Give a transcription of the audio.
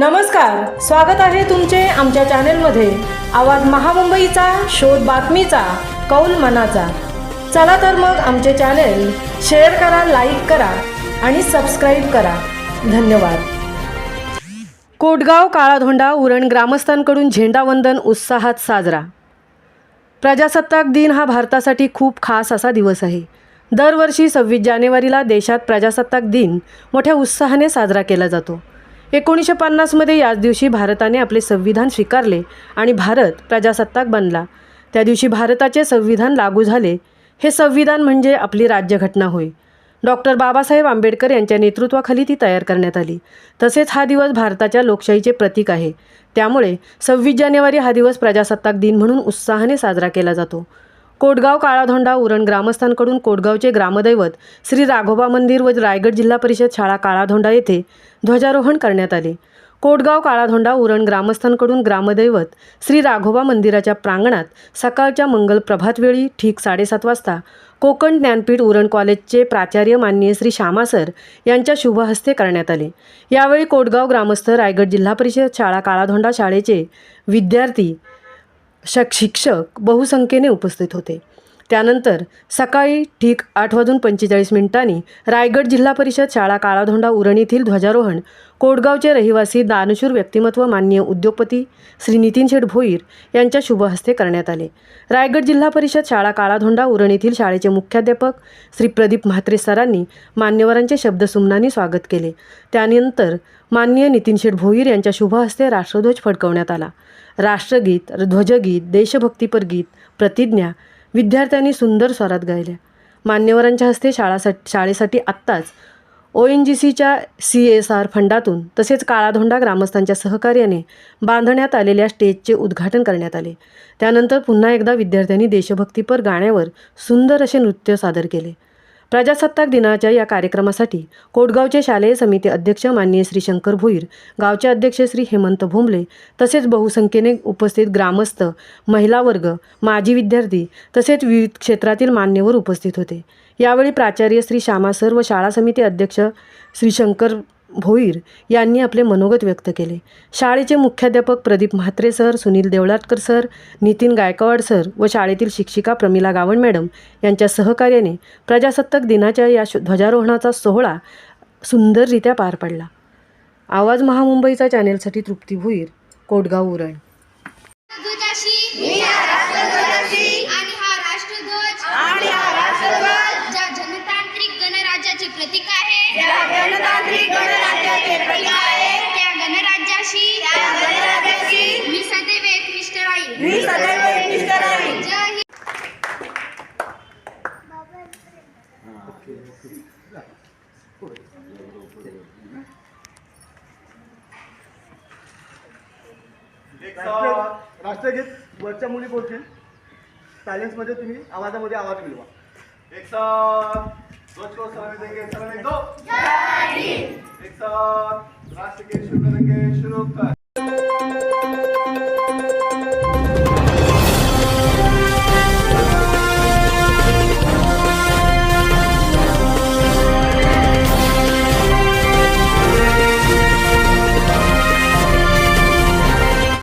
नमस्कार स्वागत आहे तुमचे आमच्या चॅनेलमध्ये. आवाज महामुंबईचा शोध बातमीचा कौल मनाचा. चला तर मग आमचे चॅनेल शेअर करा लाईक करा आणि सबस्क्राईब करा. धन्यवाद. कोटगाव काळाधोंडा उरण ग्रामस्थांकडून झेंडावंदन उत्साहात साजरा. प्रजासत्ताक दिन हा भारतासाठी खूप खास असा दिवस आहे. दरवर्षी सव्वीस जानेवारीला देशात प्रजासत्ताक दिन मोठ्या उत्साहाने साजरा केला जातो. एकोणीसशे पन्नासमध्ये याच दिवशी भारताने आपले संविधान स्वीकारले आणि भारत प्रजासत्ताक बनला. त्या दिवशी भारताचे संविधान लागू झाले. हे संविधान म्हणजे आपली राज्यघटना होय. डॉक्टर बाबासाहेब आंबेडकर यांच्या नेतृत्वाखाली ती तयार करण्यात आली. तसेच हा दिवस भारताच्या लोकशाहीचे प्रतीक आहे. त्यामुळे सव्वीस जानेवारी हा दिवस प्रजासत्ताक दिन म्हणून उत्साहाने साजरा केला जातो. कोटगाव काळाधोंडा उरण ग्रामस्थांकडून कोटगावचे ग्रामदैवत श्री राघोबा मंदिर व रायगड जिल्हा परिषद शाळा काळाधोंडा येथे ध्वजारोहण करण्यात आले. कोटगाव काळाधोंडा उरण ग्रामस्थांकडून ग्रामदैवत श्री राघोबा मंदिराच्या प्रांगणात सकाळच्या मंगल प्रभातवेळी ठीक साडेसात वाजता कोकण ज्ञानपीठ उरण कॉलेजचे प्राचार्य माननीय श्री श्यामासर यांच्या शुभहस्ते करण्यात आले. यावेळी कोटगाव ग्रामस्थ रायगड जिल्हा परिषद शाळा काळाधोंडा शाळेचे विद्यार्थी शक शिक्षक बहुसंख्येने उपस्थित होते. त्यानंतर सकाळी ठीक आठ वाजून पंचेचाळीस मिनिटांनी रायगड जिल्हा परिषद शाळा काळाधोंडा उरण येथील ध्वजारोहण कोटगावचे रहिवासी दानशूर व्यक्तिमत्व मान्य उद्योगपती श्री नितीन शेठ भोईर यांच्या शुभ हस्ते करण्यात आले. रायगड जिल्हा परिषद शाळा काळाधोंडा उरण येथील शाळेचे मुख्याध्यापक श्री प्रदीप म्हात्रे सरांनी मान्यवरांचे शब्दसुमनांनी स्वागत केले. त्यानंतर माननीय नितीन शेठ भोईर यांच्या शुभ हस्ते राष्ट्रध्वज फडकवण्यात आला. राष्ट्रगीत ध्वजगीत देशभक्तीपर गीत प्रतिज्ञा विद्यार्थ्यांनी सुंदर स्वरात गायल्या. मान्यवरांच्या हस्ते शाळासाठी शाळेसाठी आत्ताच ओ एन जी सीच्या सी एस आर फंडातून तसेच काळाधोंडा ग्रामस्थांच्या सहकार्याने बांधण्यात आलेल्या स्टेजचे उद्घाटन करण्यात आले. त्यानंतर पुन्हा एकदा विद्यार्थ्यांनी देशभक्तीपर गाण्यावर सुंदर असे नृत्य सादर केले. प्रजासत्ताक दिनाच्या या कार्यक्रमासाठी कोटगावचे शालेय समिती अध्यक्ष माननीय श्री शंकर भोईर गावचे अध्यक्ष श्री हेमंत भोंबले तसेच बहुसंख्येने उपस्थित ग्रामस्थ महिला वर्ग माजी विद्यार्थी तसेच विविध क्षेत्रातील मान्यवर उपस्थित होते. यावेळी प्राचार्य श्री श्यामा सर व शाळा समिती अध्यक्ष श्री शंकर भोईर यांनी आपले मनोगत व्यक्त केले. शाळेचे मुख्याध्यापक Pradeep Mhatre sir Sunil Devalatkar sir Nitin Gaikwad sir व शाळेतील शिक्षिका प्रमिला गावण मॅडम यांच्या सहकार्याने प्रजासत्ताक दिनाच्या या ध्वजारोहणाचा सोहळा सुंदररित्या पार पडला. आवाज महामुंबईचा चॅनेलसाठी तृप्ती भोईर कोटगाव उरण. राष्ट्रगीत वरच्या मुली बोलतील. सायलेन्समध्ये तुम्ही आवाजामध्ये आवाज मिळवा. एक साथ ध्वज को सलामी देंगे सलामी दो एक साथ राष्ट्र के शुरू करेंगे शुरू कर